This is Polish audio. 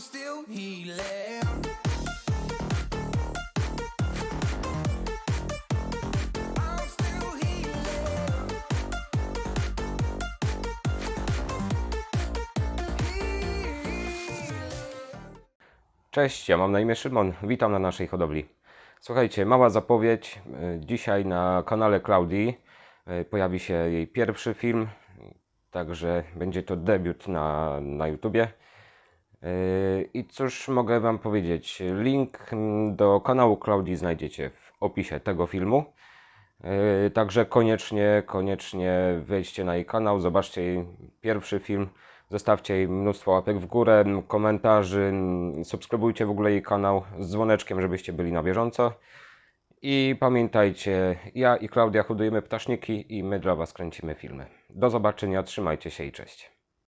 Still healing. Cześć, ja mam na imię Szymon. Witam na naszej hodowli. Słuchajcie, mała zapowiedź. E, dzisiaj na kanale Klaudii e, pojawi się jej pierwszy film, także będzie to debiut na, na YouTubie. Y, I cóż mogę Wam powiedzieć? Link do kanału Klaudii znajdziecie w opisie tego filmu. Yy, Także koniecznie, koniecznie wejdźcie na jej kanał, zobaczcie jej pierwszy film, zostawcie jej mnóstwo łapek w górę, komentarzy, subskrybujcie w ogóle jej kanał z dzwoneczkiem, żebyście byli na bieżąco. I pamiętajcie, ja i Klaudia hodujemy ptaszniki i my dla Was kręcimy filmy. Do zobaczenia, trzymajcie się i cześć.